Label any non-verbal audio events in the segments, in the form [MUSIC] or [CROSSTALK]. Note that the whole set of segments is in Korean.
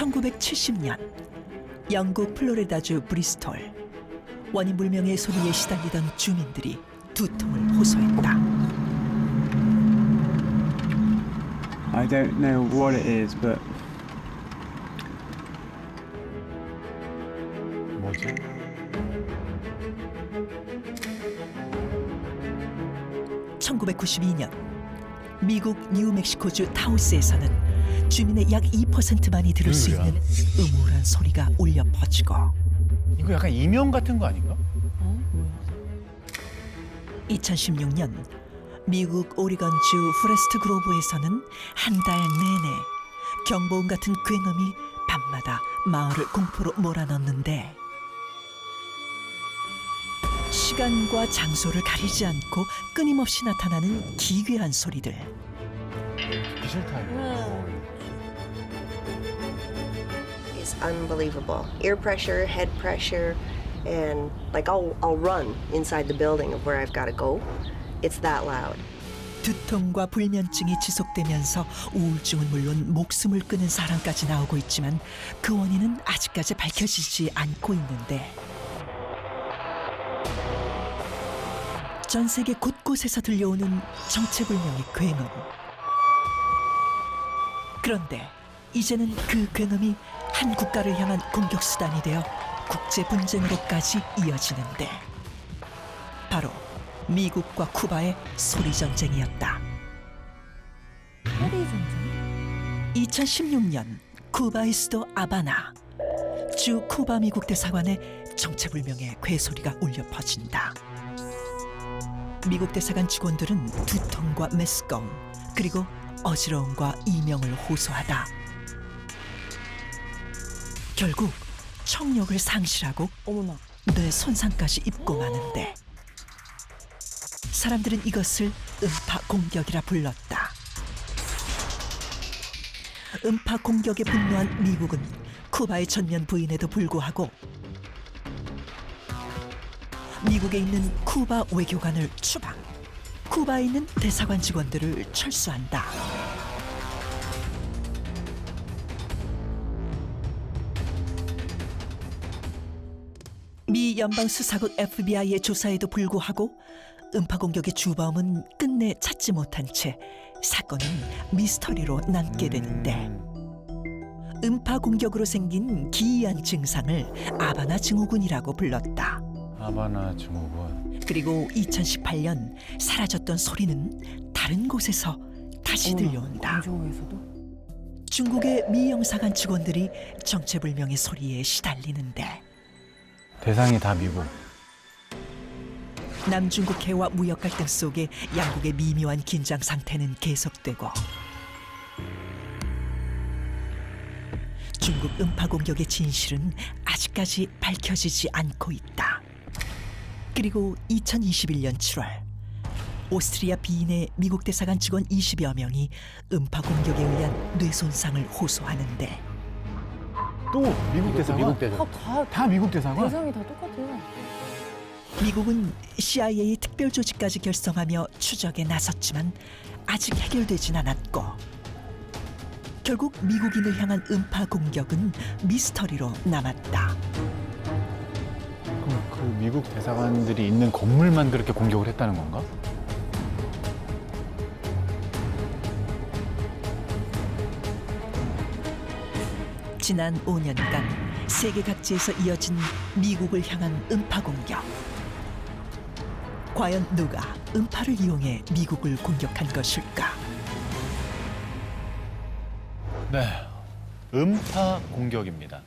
1970년 영국 플로리다주 브리스톨 원인 불명의 소리에 시달리던 주민들이 두통을 호소했다. I don't know what it is, but 뭐지? 1992년 미국 뉴멕시코주 타우스에서는 주민의 약 2%만이 들을 수? 있는 음울한 소리가 울려 퍼지고 이거 약간 이명 같은 거 아닌가? 2016년 미국 오리건주 프레스트 그로브에서는 한 달 내내 경보음 같은 굉음이 밤마다 마을을 공포로 몰아넣는데 시간과 장소를 가리지 않고 끊임없이 나타나는 기괴한 소리들 듣기 싫다 이거. It's unbelievable. Ear pressure, head pressure, and like I'll I'll run inside the building of where I've got to go. It's that loud. 두통과 불면증이 지속되면서 우울증은 물론 목숨을 끊은 사람까지 나오고 있지만 그 원인은 아직까지 밝혀지지 않고 있는데 전 세계 곳곳에서 들려오는 정체불명의 굉음. 그런데 이제는 그 굉음이 한 국가를 향한 공격 수단이 되어 국제 분쟁으로까지 이어지는데 바로 미국과 쿠바의 소리 전쟁이었다. 소리 전쟁? 2016년 쿠바의 수도 아바나 주 쿠바 미국 대사관에 정체불명의 괴소리가 울려 퍼진다. 미국 대사관 직원들은 두통과 메스꺼움 그리고 어지러움과 이명을 호소하다. 결국 청력을 상실하고 어머나. 뇌 손상까지 입고 마는데 사람들은 이것을 음파 공격이라 불렀다. 음파 공격에 분노한 미국은 쿠바의 전면 부인에도 불구하고 미국에 있는 쿠바 외교관을 추방, 쿠바에 있는 대사관 직원들을 철수한다. 연방 수사국 FBI의 조사에도 불구하고 음파 공격의 주범은 끝내 찾지 못한 채 사건은 미스터리로 남게 되는데 음파 공격으로 생긴 기이한 증상을 아바나 증후군이라고 불렀다. 아바나 증후군. 그리고 2018년 사라졌던 소리는 다른 곳에서 다시 들려온다. 중국의 미 영사관 직원들이 정체불명의 소리에 시달리는데 대상이 다 미국. 남중국 해와 무역 갈등 속에 양국의 미묘한 긴장 상태는 계속되고 중국 음파 공격의 진실은 아직까지 밝혀지지 않고 있다. 그리고 2021년 7월 오스트리아 비인의 미국 대사관 직원 20여 명이 음파 공격에 의한 뇌 손상을 호소하는데 또 미국 대사관? 미국 대사. 다, 다다 미국 대사관? 대상이 다 똑같아요. 미국은 CIA 특별 조직까지 결성하며 추적에 나섰지만 아직 해결되진 않았고 결국 미국인을 향한 음파 공격은 미스터리로 남았다. 그럼 그 미국 대사관들이 있는 건물만 그렇게 공격을 했다는 건가? 지난 5년간 세계 각지에서 이어진 미국을 향한 음파 공격. 과연 누가 음파를 이용해 미국을 공격한 것일까? 네. 음파 공격입니다.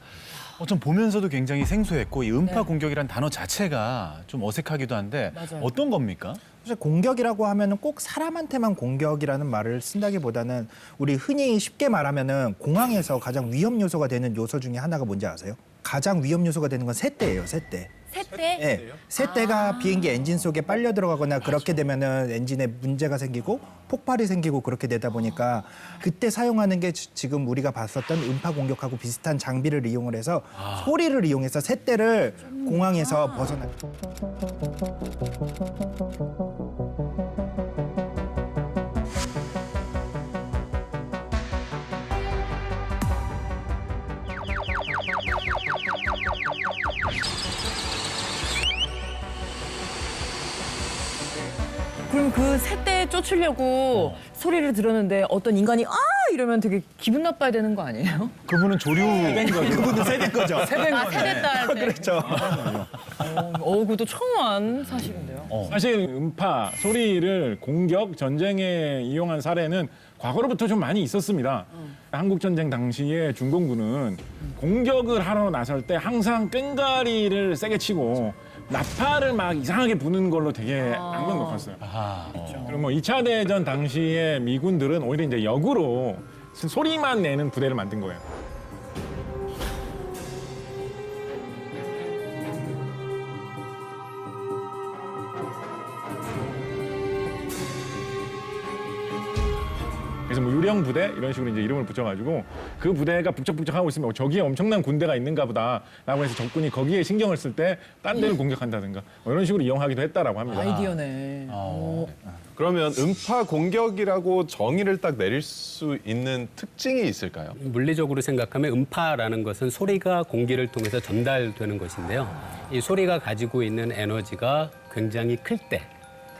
어, 좀 보면서도 굉장히 생소했고 이 음파 네. 공격이란 단어 자체가 좀 어색하기도 한데 맞아요. 어떤 겁니까? 사실 공격이라고 하면은 꼭 사람한테만 공격이라는 말을 쓴다기보다는 우리 흔히 쉽게 말하면은 공항에서 가장 위험 요소가 되는 요소 중에 하나가 뭔지 아세요? 가장 위험 요소가 되는 건 새떼예요, 새떼. 새 때? 예. 새떼가 비행기 엔진 속에 빨려 들어가거나 그렇게 되면은 엔진에 문제가 생기고 폭발이 생기고 그렇게 되다 보니까 그때 사용하는 게 지- 지금 우리가 봤었던 음파 공격하고 비슷한 장비를 이용을 해서 소리를 이용해서 새떼를 공항에서 벗어나. 그 새떼 쫓으려고 소리를 들었는데 어떤 인간이 아 이러면 되게 기분 나빠야 되는 거 아니에요? [LAUGHS] 그분은 조류 [LAUGHS] 그분은 세된 거죠. 세대인 아 거네. 세대딸 할 때. 그렇죠. 어, 어, 그것도 처음 한 사실인데요. 사실 음파 소리를 공격 전쟁에 이용한 사례는 과거로부터 좀 많이 있었습니다. 한국 전쟁 당시에 중공군은 공격을 하러 나설 때 항상 끈가리를 세게 치고 나팔을 막 이상하게 부는 걸로 되게 악명 높았어요. 아하. 그리고 뭐 2차 대전 당시에 미군들은 오히려 이제 역으로 소리만 내는 부대를 만든 거예요. 유령 부대 이런 식으로 이제 이름을 붙여가지고 그 부대가 북적북적하고 있으면 어, 저기에 엄청난 군대가 있는가 보다라고 해서 적군이 거기에 신경을 쓸 때 딴 데를 공격한다든가 뭐 이런 식으로 이용하기도 했다라고 합니다. 아이디어네. 어. 그러면 음파 공격이라고 정의를 딱 내릴 수 있는 특징이 있을까요? 물리적으로 생각하면 음파라는 것은 소리가 공기를 통해서 전달되는 것인데요. 이 소리가 가지고 있는 에너지가 굉장히 클 때,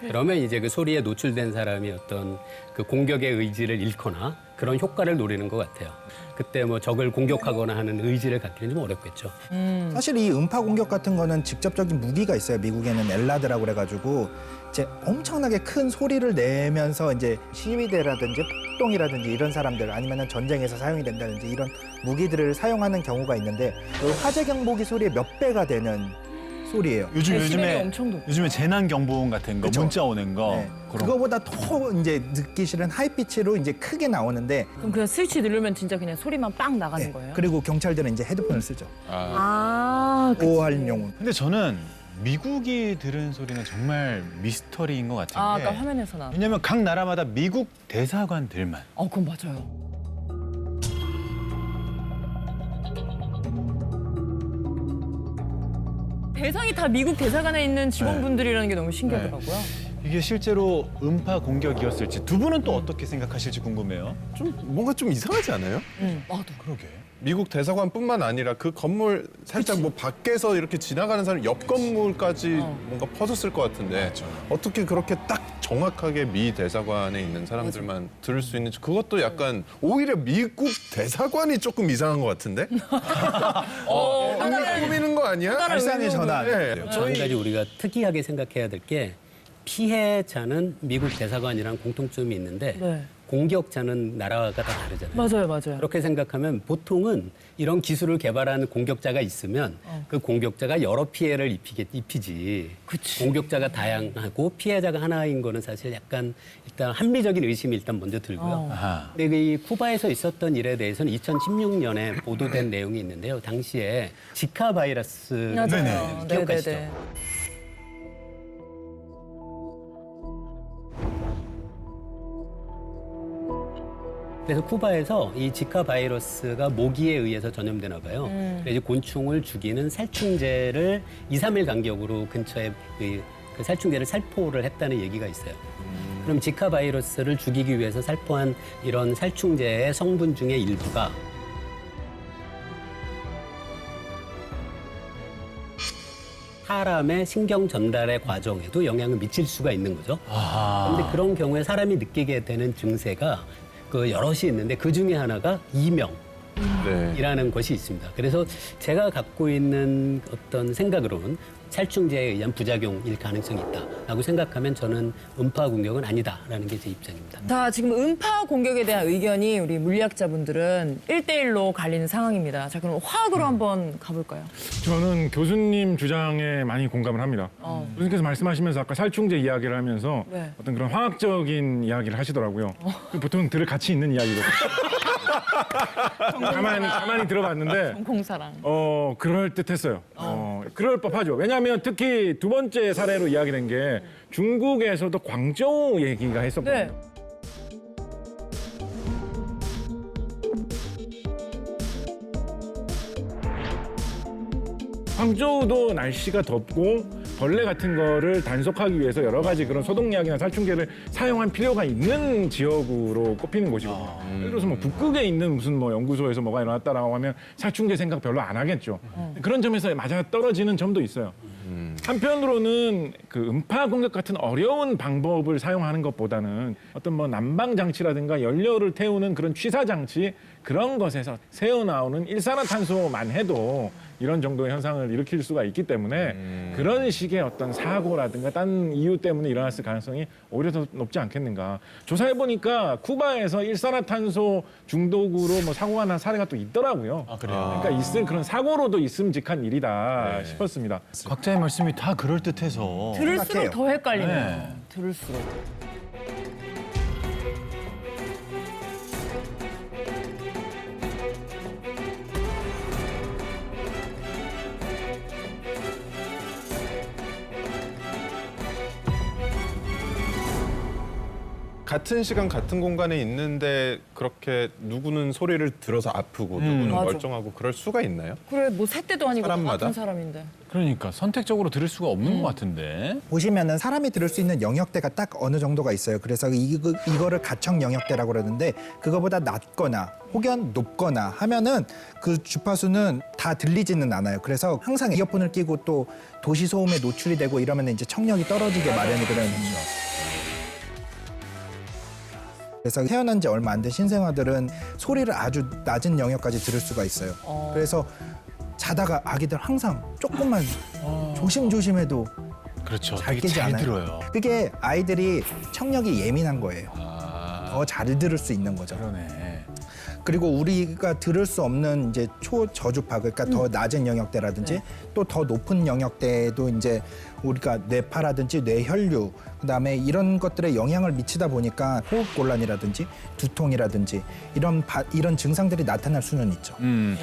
그러면 이제 그 소리에 노출된 사람이 어떤 그 공격의 의지를 잃거나 그런 효과를 노리는 것 같아요. 그때 뭐 적을 공격하거나 하는 의지를 갖기는 좀 어렵겠죠. 사실 이 음파 공격 같은 거는 직접적인 무기가 있어요. 미국에는 엘라드라고 그래가지고 이제 엄청나게 큰 소리를 내면서 이제 시위대라든지 폭동이라든지 이런 사람들 아니면은 전쟁에서 사용이 된다든지 이런 무기들을 사용하는 경우가 있는데 그 화재 경보기 소리의 몇 배가 되는 소리예요. 요즘 데시벨이 요즘에 엄청 높- 요즘에 재난 경보음 같은 거 그쵸. 문자 오는 거 네. 그런 그거보다 더 이제 듣기 싫은 하이피치로 이제 크게 나오는데 그럼 그냥 스위치 누르면 진짜 그냥 소리만 빵 나가는 네, 거예요? 그리고 경찰들은 이제 헤드폰을 쓰죠. 아, 그- 보호하려고. 근데 저는 미국이 들은 소리는 정말 미스터리인 것 같은 아 게 아까 화면에서 나. 왜냐면 각 나라마다 미국 대사관들만 어, 그건 맞아요. 대상이 다 미국 대사관에 있는 직원분들이라는 게 너무 신기하더라고요. 이게 실제로 음파 공격이었을지 두 분은 또 어떻게 생각하실지 궁금해요. 좀 뭔가 좀 이상하지 않아요? 응, 나도. 그러게. 미국 대사관뿐만 아니라 그 건물 살짝 뭐 밖에서 이렇게 지나가는 사람 옆 건물까지 뭔가 퍼졌을 것 같은데 어떻게 그렇게 딱 정확하게 미 대사관에 있는 사람들만 들을 수 있는지 그것도 약간 오히려 미국 대사관이 조금 이상한 것 같은데? [LAUGHS] 어, 한국 꾸미는 거 아니야? 발상의 전환. 네. 한 가지 우리가 특이하게 생각해야 될 게 피해자는 미국 대사관이랑 공통점이 있는데 네. 공격자는 나라가 다 다르잖아요. 맞아요, 맞아요. 그렇게 생각하면 보통은 이런 기술을 개발하는 공격자가 있으면 그 공격자가 여러 피해를 입히게, 입히지. 그치. 공격자가 다양하고 피해자가 하나인 거는 사실 약간 일단 합리적인 의심이 일단 먼저 들고요. 어. 아하. 근데 이 쿠바에서 있었던 일에 대해서는 2016년에 보도된 내용이 있는데요. 당시에 지카 바이러스. 기억하시죠? 네네 그래서 쿠바에서 이 지카 바이러스가 모기에 의해서 전염되나 봐요. 그래서 이제 곤충을 죽이는 살충제를 2, 3일 간격으로 근처에 그, 그 살충제를 살포를 했다는 얘기가 있어요. 그럼 지카 바이러스를 죽이기 위해서 살포한 이런 살충제의 성분 중에 일부가 사람의 신경 전달의 과정에도 영향을 미칠 수가 있는 거죠. 아하. 그런데 그런 경우에 사람이 느끼게 되는 증세가 그 여럿이 있는데 그 중에 하나가 이명. 네. 이라는 것이 있습니다. 그래서 제가 갖고 있는 어떤 생각으로는 살충제에 의한 부작용일 가능성이 있다라고 생각하면 저는 음파 공격은 아니다라는 게 제 입장입니다. 자, 지금 음파 공격에 대한 의견이 우리 물리학자분들은 1대1로 갈리는 상황입니다. 자, 그럼 화학으로 한번 가볼까요? 저는 교수님 주장에 많이 공감을 합니다. 어. 교수님께서 말씀하시면서 아까 살충제 이야기를 하면서 네. 어떤 그런 화학적인 이야기를 하시더라고요. 그 보통 들 같이 있는 이야기거든요. [LAUGHS] [LAUGHS] 가만히 가만히 들어봤는데 공사랑. 어 그럴 듯했어요. 어 그럴 법하죠. 왜냐하면 특히 두 번째 사례로 이야기된 게 중국에서도 광저우 얘기가 했었거든요. 네. 광저우도 날씨가 덥고 벌레 같은 거를 단속하기 위해서 여러 가지 그런 소독약이나 살충제를 사용한 필요가 있는 지역으로 꼽히는 곳이거든요. 예를 들어서 뭐 북극에 있는 무슨 뭐 연구소에서 뭐가 일어났다라고 하면 살충제 생각 별로 안 하겠죠. 그런 점에서 맞아 떨어지는 점도 있어요. 한편으로는 그 음파 공격 같은 어려운 방법을 사용하는 것보다는 어떤 뭐 난방 장치라든가 연료를 태우는 그런 취사 장치 그런 것에서 새어 나오는 일산화탄소만 해도 이런 정도의 현상을 일으킬 수가 있기 때문에 그런 식의 어떤 사고라든가 딴 이유 때문에 일어났을 가능성이 오히려 더 높지 않겠는가. 조사해 보니까 쿠바에서 일산화탄소 중독으로 뭐 사고가 난 사례가 또 있더라고요. 아, 그래요? 그러니까 있을 그런 사고로도 있음직한 일이다 네. 싶었습니다. 각자의 말씀이 다 그럴 듯해서. 들을수록. 더 헷갈리네요. 네. 들을수록. 같은 시간 같은 공간에 있는데 그렇게 누구는 소리를 들어서 아프고 누구는 맞아. 멀쩡하고 그럴 수가 있나요? 그래 뭐 새 때도 아니고 사람마다? 같은 사람인데. 그러니까 선택적으로 들을 수가 없는 것 같은데. 보시면은 사람이 들을 수 있는 영역대가 딱 어느 정도가 있어요. 그래서 이거, 이거를 가청 영역대라고 그러는데 그거보다 낮거나 혹은 높거나 하면은 그 주파수는 다 들리지는 않아요. 그래서 항상 이어폰을 끼고 또 도시 소음에 노출이 되고 이러면 이제 청력이 떨어지게 마련이거든요. 그래서 태어난 지 얼마 안 된 신생아들은 소리를 아주 낮은 영역까지 들을 수가 있어요. 그래서 자다가 아기들 항상 조금만 조심조심해도 그렇죠. 잘 되게 깨지 잘 않아요. 들어요. 그게 아이들이 청력이 예민한 거예요. 아, 더 잘 들을 수 있는 거죠. 그러네. 그리고 우리가 들을 수 없는 이제 초저주파 그러니까 더 낮은 영역대라든지 또더 높은 영역대도 이제 우리가 뇌파라든지 뇌혈류 그다음에 이런 것들에 영향을 미치다 보니까 호흡 곤란이라든지 두통이라든지 이런 바- 이런 증상들이 나타날 수는 있죠. 음,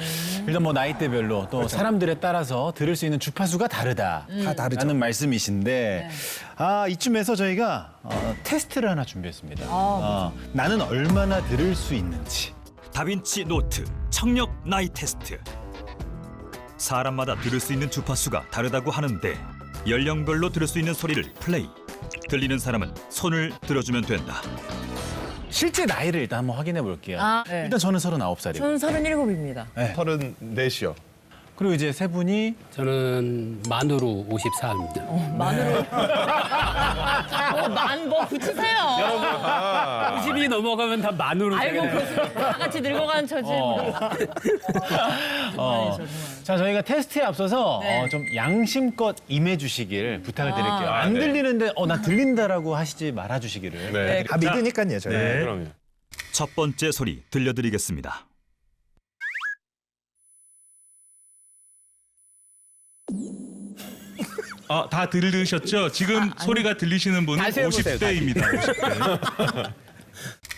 일단 뭐 나이대별로 또 사람들에 따라서 들을 수 있는 주파수가 다르다. 다 다르죠. 라는 말씀이신데 아 이쯤에서 저희가 어, 테스트를 하나 준비했습니다. 어, 나는 얼마나 들을 수 있는지. 다빈치 노트 청력 나이 테스트 사람마다 들을 수 있는 주파수가 다르다고 하는데 연령별로 들을 수 있는 소리를 플레이 들리는 사람은 손을 들어주면 된다 실제 나이를 일단 한번 확인해 볼게요. 아, 네. 일단 저는 39살이고. 저는 서른일곱입니다. 서른 넷이요. 그리고 이제 세 분이 저는 만으로 54입니다. 만으로. [LAUGHS] 어, 만뭐 붙이세요. 50이 넘어가면 다 만으로 알고 그다 같이 늙어가는 처지. 어. [LAUGHS] 자 저희가 테스트에 앞서서 네. 어, 좀 양심껏 임해주시길 부탁을 드릴게요. 안 네. 들리는데 어 나 들린다라고 하시지 말아주시기를. 네. 다 믿으니까요, 저희. 네. 그럼요. 첫 번째 소리 들려드리겠습니다 아, 다 들으셨죠? 지금 소리가 들리시는 분은 다시 해보세요, 50대입니다. [LAUGHS]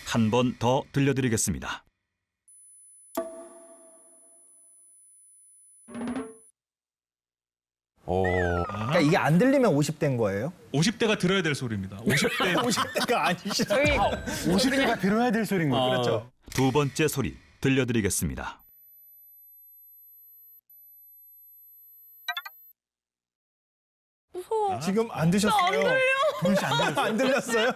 한번 더 들려드리겠습니다 오. 그러니까 이게 안 들리면 50대인 거예요. 50대가 들어야 될 소리입니다. 50대 50대가 아니시죠? 저희 50대가 들어야 될 소리인 거예요. 그렇죠. 두 번째 소리 들려드리겠습니다 무서워. 지금 안 드셨어요? 안 들렸어요?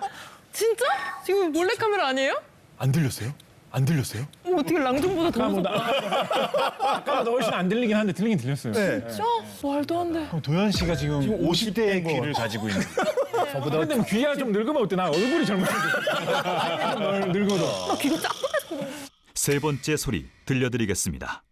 진짜? 지금 몰래카메라 아니에요? 안 들렸어요? 안 들렸어요? 어, 어떻게 랑중보다 더 무서워. 아까보다 [LAUGHS] 훨씬 안 들리긴 한데 들리긴 들렸어요. 네. 진짜? 말도 안 돼. 그럼 도현 씨가 지금, 50대의 거 귀를 가지고 있는. [LAUGHS] 저보다 근데 뭐 귀가 좀 늙으면 어때? 나 얼굴이 젊은데. [LAUGHS] 늙어도. 귀가 짝세 번째 소리 들려드리겠습니다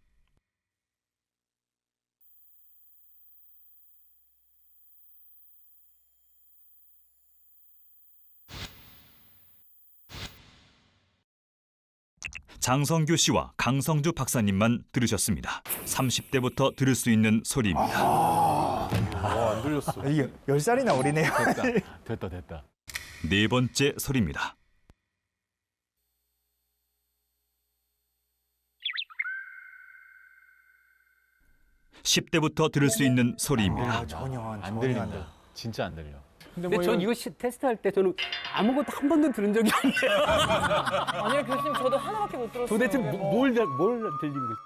장성규 씨와 강성주 박사님만 들으셨습니다. 30대부터 들을 수 있는 소리입니다. 어, 안 들렸어. 이게 10살이나 어리네요. [LAUGHS] 됐다, 됐다. 네 번째 소리입니다. (10대부터) 들을 수 있는 소리입니다. 전혀 안 들린다. 진짜 안 들려. 근데 근데 전 이거 시- 테스트할 때 저는 아무것도 한 번도 들은 적이 없네요. [LAUGHS] 아니요, 교수님. 저도 하나밖에 못 들었어요. 도대체 뭐- 뭘, 들- 뭘 들린 거지?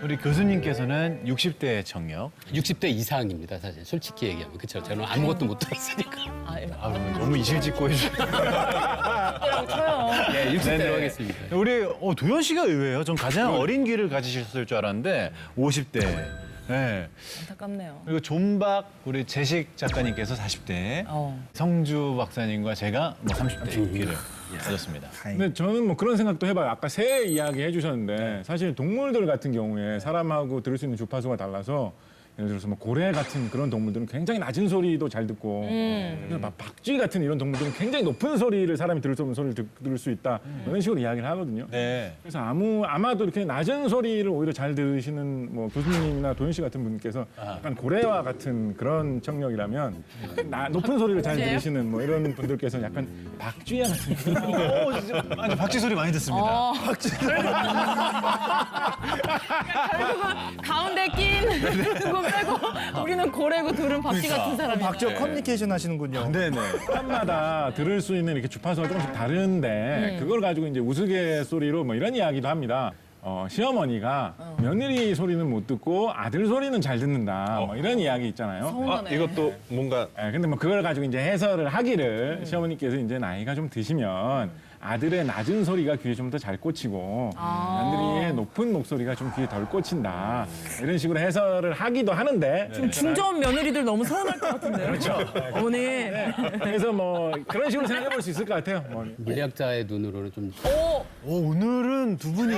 우리 교수님께서는 60대의 청력. 60대 이상입니다, 사실. 솔직히 얘기하면. 그렇죠. 저는 아무것도 못 들었으니까. 아, 예. 아, 너무 이실직고 해주세요. 라고 쳐요. 네, 60대로 네네. 하겠습니다. 우리 어, 도현 씨가 의외예요. 전 가장 어린 귀를 가지셨을 줄 알았는데 50대. 네. 안타깝네요. 그리고 존박 우리 재식 작가님께서 40대, 어. 성주 박사님과 제가 뭐 30대 기를 가졌습니다. 근데 저는 뭐 그런 생각도 해봐요. 아까 새 이야기 해주셨는데 사실 동물들 같은 경우에 사람하고 들을 수 있는 주파수가 달라서 예를 들어서 뭐 고래 같은 그런 동물들은 굉장히 낮은 소리도 잘 듣고 그래서 막 박쥐 같은 이런 동물들은 굉장히 높은 소리를 사람이 들을 수 없는 소리를 듣- 들을 수 있다 이런 식으로 이야기를 하거든요. 네. 그래서 아무 아마도 이렇게 낮은 소리를 오히려 잘 들으시는 뭐 교수님이나 도현 씨 같은 분께서 약간 고래와 같은 그런 청력이라면 나- 높은 소리를 잘? 들으시는 뭐 이런 분들께서는 약간 박쥐야 같은 그런 오, 진짜 아니, 박쥐 소리 많이 듣습니다. 어. 결국은 가운데 낀 [LAUGHS] 누구 빼고 우리는 고래고 둘은 박쥐 같은 사람이. 박지호 커뮤니케이션 하시는군요. 네네. 사람마다 들을 수 있는 이렇게 주파수가 조금씩 다른데 그걸 가지고 이제 우스갯소리로 뭐 이런 이야기도 합니다. 어, 시어머니가 며느리 소리는 못 듣고 아들 소리는 잘 듣는다. 뭐 이런 이야기 있잖아요. 아, 서운하네. 이것도 뭔가 예, 근데 뭐 그걸 가지고 이제 해설을 하기를 시어머니께서 이제 나이가 좀 드시면 아들의 낮은 소리가 귀에 좀 더 잘 꽂히고 며느리의 높은 목소리가 좀 귀에 덜 꽂힌다. 이런 식으로 해설을 하기도 하는데 지금 중저음 며느리들 너무 서운할 것 같은데. 그렇죠. 어머니. 그래서 뭐 그런 식으로 생각해 볼 수 있을 것 같아요. 뭐. 물리학자의 눈으로는 좀 오. 오, 오늘은 두 분이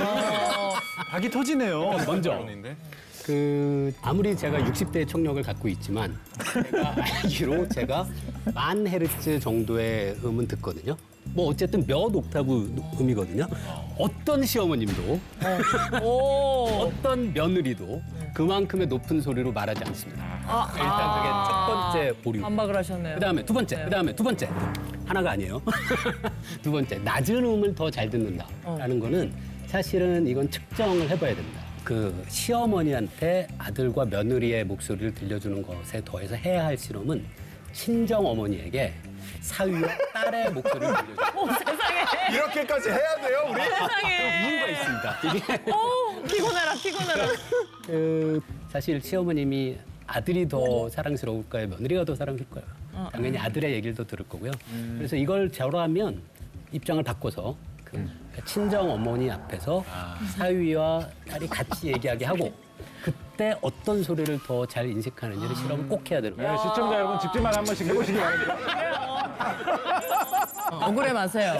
박이 터지네요. 먼저 그 아무리 제가 60대 청력을 갖고 있지만 제가 [LAUGHS] 알기로 제가 만 헤르츠 정도의 음은 듣거든요. 뭐 어쨌든 몇 옥타브 음이거든요. 어떤 시어머님도 [LAUGHS] 오. 어떤 며느리도 그만큼의 높은 소리로 말하지 않습니다. 일단 그게 첫 번째 보류. 반박을 하셨네요. 그다음에 두 번째, 네. 그다음에 두 번째 하나가 아니에요. [LAUGHS] 두 번째 낮은 음을 더 잘 듣는다라는 거는 사실은 이건 측정을 해봐야 됩니다. 그 시어머니한테 아들과 며느리의 목소리를 들려주는 것에 더해서 해야 할 실험은 친정 어머니에게 사위와 딸의 목소리를 들려주는 오, 세상에. 이렇게까지 해야 돼요, 우리? 세상에. 이유가 있습니다. 이게 오, 피곤해라, 피곤해라. 그 사실 시어머님이 아들이 더 사랑스러울까요? 며느리가 더 사랑스러울까요? 당연히 아들의 얘기를 더 들을 거고요. 그래서 이걸 저라면 입장을 바꿔서 그 친정 어머니 앞에서 사위와 딸이 같이 얘기하게 하고 그때 어떤 소리를 더 잘 인식하는지를 실험을 꼭 해야 되는 거예요. 네, 시청자 여러분 집집마다 한 번씩 해보시기 바랍니다. [LAUGHS] 억울해 마세요.